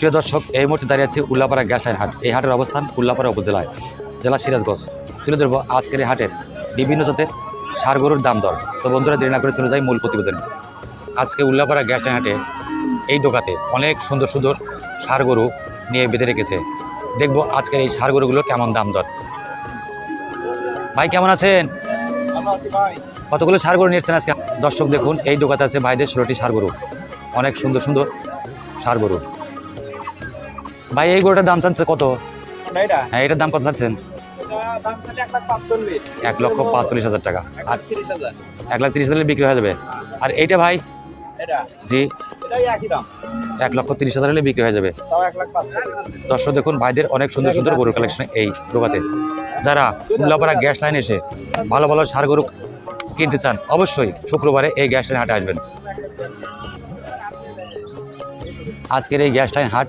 প্রিয় দর্শক এই মুহূর্তে দাঁড়িয়ে আছি উল্লাপাড়া গ্যাস লাইন হাট। এই হাটের অবস্থান উল্লাপাড়া উপজেলায় জেলা সিরাজগঞ্জ। তুলে ধরবো আজকের এই হাটের বিভিন্ন জাতের সার গরুর দাম দর। তো বন্ধুরা দেরি না করে চলে যায় মূল প্রতিবেদন। আজকে উল্লাপাড়া গ্যাস লাইন হাটে এই দোকাতে অনেক সুন্দর সুন্দর সার গরু নিয়ে বেঁধে রেখেছে। দেখব আজকের এই সার গরুগুলোর কেমন দাম দর। ভাই কেমন আছেন? কতগুলো সার গরু নিয়েছেন আজকে? দর্শক দেখুন এই দোকাতে আছে ভাইদের ষোলোটি সার গরু। অনেক সুন্দর সুন্দর সার গরু। ভাই এই গরুটার দাম চাচ্ছে কত? হ্যাঁ এটার দাম কত চাচ্ছেন? এক লক্ষ পাঁচচল্লিশ হাজার টাকা। আর এক লাখ তিরিশ হাজার বিক্রি হয়ে যাবে। আর এইটা ভাই? জি। এক লক্ষ তিরিশ হাজার হলে বিক্রি হয়ে যাবে। দর্শক দেখুন ভাইদের অনেক সুন্দর সুন্দর গরুর কালেকশন এই দোকাতে যারা উল্লাপাড়া গ্যাস লাইন এসে ভালো ভালো সার গরু কিনতে চান অবশ্যই শুক্রবারে এই গ্যাস লাইন হাটে আসবেন। আজকের এই গ্যাস লাইন হাট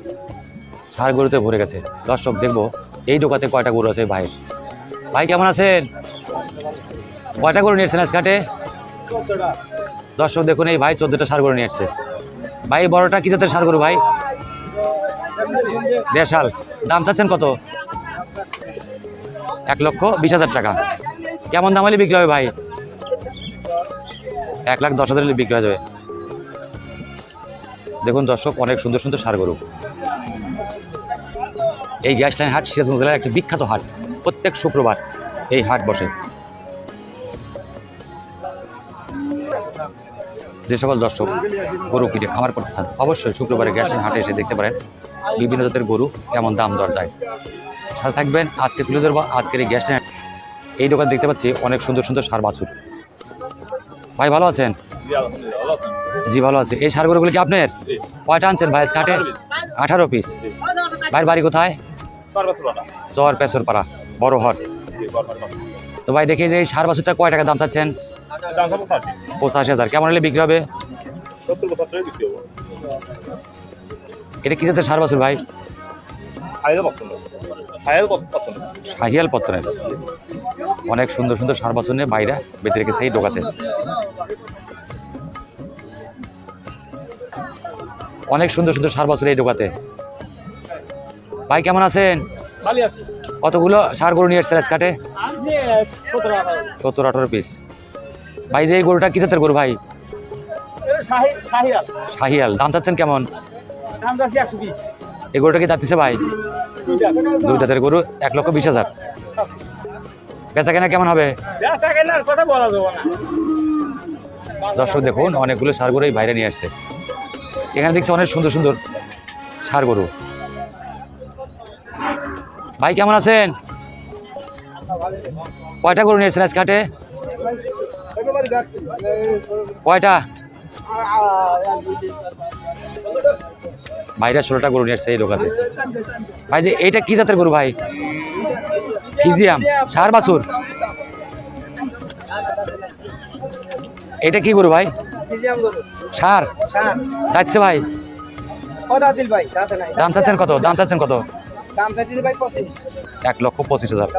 সার গরুতে ভরে গেছে। দর্শক, দেখব, এই দোকাতে কয়টা গরু আছে ভাই? ভাই, কেমন আছেন? কয়টা গরু নিয়েছেন আজকে হাটে? দর্শক, দেখুন, এই ভাই চোদ্দটা সার গরু নিয়ে এসছে ভাই, বড়টা কি জাতের সার গরু ভাই? দেড়শাল দাম চাচ্ছেন কত? এক লক্ষ বিশ হাজার টাকা। কেমন দাম হলে বিক্রি হবে ভাই? এক লাখ দশ হাজার বিক্রি হয়ে যাবে। দেখুন, দর্শক, অনেক সুন্দর সুন্দর সার গরু এই গ্যাস লাইন হাট সিরাজগঞ্জ জেলার একটি বিখ্যাত হাট। প্রত্যেক শুক্রবার এই হাট বসে। যে সকল দর্শক গরু কিনে খামার করতে চান অবশ্যই শুক্রবারে গ্যাস লাইন হাটে এসে দেখতে পারেন বিভিন্ন জাতের গরু কেমন দাম দর যায়। সাথে থাকবেন আজকে তুলে ধরবো আজকের এই গ্যাস লাইন। এই দোকান দেখতে পাচ্ছি অনেক সুন্দর সুন্দর সার বাছুর। ভাই ভালো আছেন? জি ভালো আছে। এই সার গরুগুলো কি আপনার? কয়টা আনছেন ভাই? কাটে আঠারো পিস ভাইয়ের বাড়ি কোথায়? চর পেছর পাড়া বড় হট তো ভাই দেখি যে এই সার বাছুরটা কয় টাকা দাম চাচ্ছেন? পঁচাশি। হাজার। কেমন হলে বিক্রি হবে? এটা কি জাতের সার বাছুর ভাই? শাহিয়াল পত্তনের অনেক সুন্দর সুন্দর সার বাছুর নিয়ে বাইরে বেঁধে রেখেছে এই ডোকাতে অনেক সুন্দর সুন্দর সার বাছুর এই ডোকাতে ভাই কেমন আছেন? কতগুলো সার গরু নিয়ে এসছেন কাটে সত্তর আঠারো। পিস ভাই যে এই গরুটা কি জাতের গরু ভাই? শাহিয়াল। দাম চাচ্ছেন কেমন? এই গরুটা কি যাচ্ছে ভাই? দুই জাতের গরু এক লক্ষ বিশ হাজার। বেচা কেনা কেমন হবে? দর্শক দেখুন অনেকগুলো সার গরু এই বাইরে নিয়ে আসছে। এখানে দেখছি অনেক সুন্দর সুন্দর সার গরু। ভাই কেমন আছেন? কয়টা গরু নিয়েছেন আজকে হাটে? কয়টা? ভাইরা ষোলোটা গরু নিয়েছে এই দোকানে। ভাই যে এইটা কি জাতের গরু ভাই? ফিজিয়াম সার বাছুর? এটা কি গরু ভাই? সার? যাচ্ছে ভাই? দাম চাচ্ছেন কত? দাম চাচ্ছেন কত? এক লক্ষ পঁচিশ হাজার।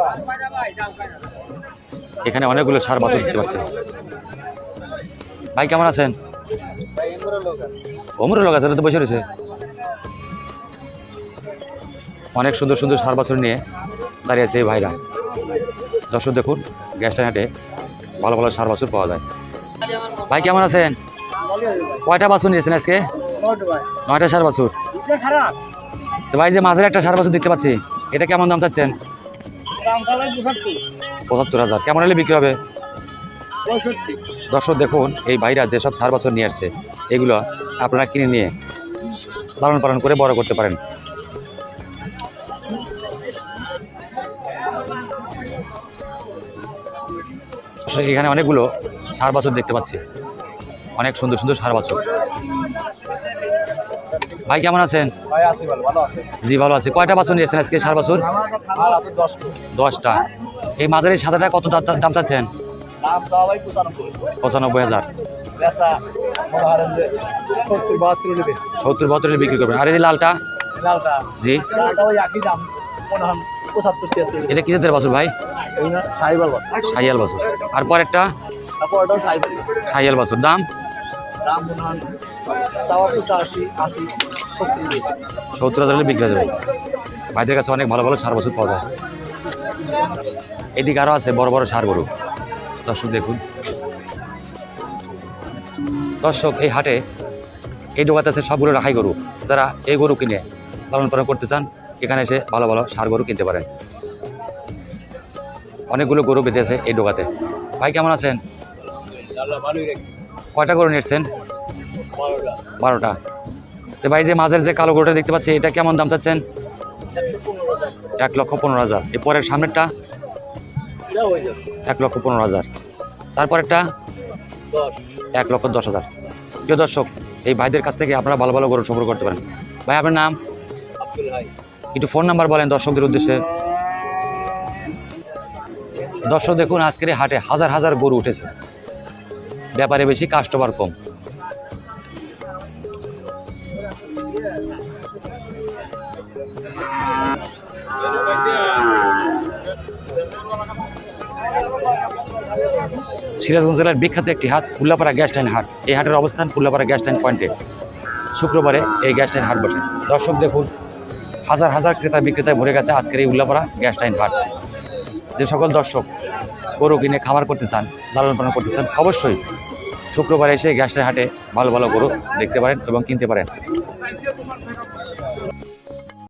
এখানে অনেকগুলো সার বাছুর দেখতে পাচ্ছি। ভাই কেমন আছেন? অমরের লোক আছে তো বসে রয়েছে। অনেক সুন্দর সুন্দর সার বাছুর নিয়ে দাঁড়িয়ে আছে এই ভাইরা। দর্শক দেখুন গ্যাসটা হাটে ভালো ভালো সার বাছুর পাওয়া যায়। ভাই কেমন আছেন? কয়টা বাছুর নিয়েছেন আজকে? নয়টা সার বাছুর। তো ভাই যে মাঝের একটা সার বাছুর দেখতে পাচ্ছি, এটা কেমন দাম চাচ্ছেন? পঁচাত্তর হাজার। কেমন হলে বিক্রি হবে? দর্শক দেখুন, এই ভাইরা যেসব সার বছর নিয়ে আসছে, এগুলো আপনারা কিনে নিয়ে লালন পালন করে বড় করতে পারেন। এখানে অনেকগুলো সার বাছুর দেখতে পাচ্ছি। অনেক সুন্দর সুন্দর সার বাছুর ভাই কেমন আছেন? জি ভালো আছে। কয়টা বাছুর নিয়েছেন আজকে সার বাছুর দশটা। এই মাঝারি সাদাটা কত দাম- দাম চাচ্ছেন? পঁচানব্বই। হাজার। সত্তর বছরের বিক্রি করবেন। আর এই লালটা? জি। এটা কি জাতের বাছুর ভাই সাইয়াল বাছুর আর পরেরটা? সাইয়াল বাছুর দাম? আশি সত্তর সত্তর হাজার হলে বিক্রি হয়ে যাবে। ভাইদের কাছে অনেক ভালো ভালো সার বছর পাওয়া যায়। এদিকে আরও আছে বড় বড় সার গরু। দর্শক দেখুন। দর্শক এই হাটে এই ডোকাতে আছে সবগুলো রাখাই গরু। যারা এই গরু কিনে লালন পালন করতে চান এখানে এসে ভালো ভালো সার গরু কিনতে পারেন। অনেকগুলো গরু বেঁধে আছে এই ডোকাতে ভাই কেমন আছেন? আল্লাহ ভালোই রাখছে। কয়টা গরু নিয়েছেন? বারোটা। তো ভাই যে মাঝের যে কালো গরুটা দেখতে পাচ্ছি এটা কেমন দাম চাচ্ছেন? এক লক্ষ পনেরো হাজার। এর পরের সামনেরটা? এক লক্ষ পনেরো হাজার। তারপরেরটা? এক লক্ষ দশ হাজার। প্রিয় দর্শক এই ভাইদের কাছ থেকে আপনারা ভালো ভালো গরু সংগ্রহ করতে পারেন। ভাই আপনার নাম? একটু ফোন নাম্বার বলেন দর্শকদের উদ্দেশ্যে। দর্শক দেখুন আজকের হাটে হাজার হাজার গরু উঠেছে। ব্যাপারে বেশি কাস্টমার কম। সিরাজগঞ্জ জেলার বিখ্যাত একটি হাট উল্লাপাড়া গ্যাস টাইন হাট। এই হাটের অবস্থান উল্লাপাড়া গ্যাস টাইন পয়েন্টে। শুক্রবারে এই গ্যাস টাইন হাট বসে। দর্শক দেখুন, হাজার হাজার ক্রেতা বিক্রেতায় ভরে গেছে আজকের এই উল্লাপাড়া গ্যাস টাইন হাট। যে সকল দর্শক গরু কিনে খামার করতে চান, লালন পালন করতে চান, অবশ্যই শুক্রবারে এসে গ্যাস টাইন হাটে ভালো ভালো গরু দেখতে পারেন এবং কিনতে পারেন।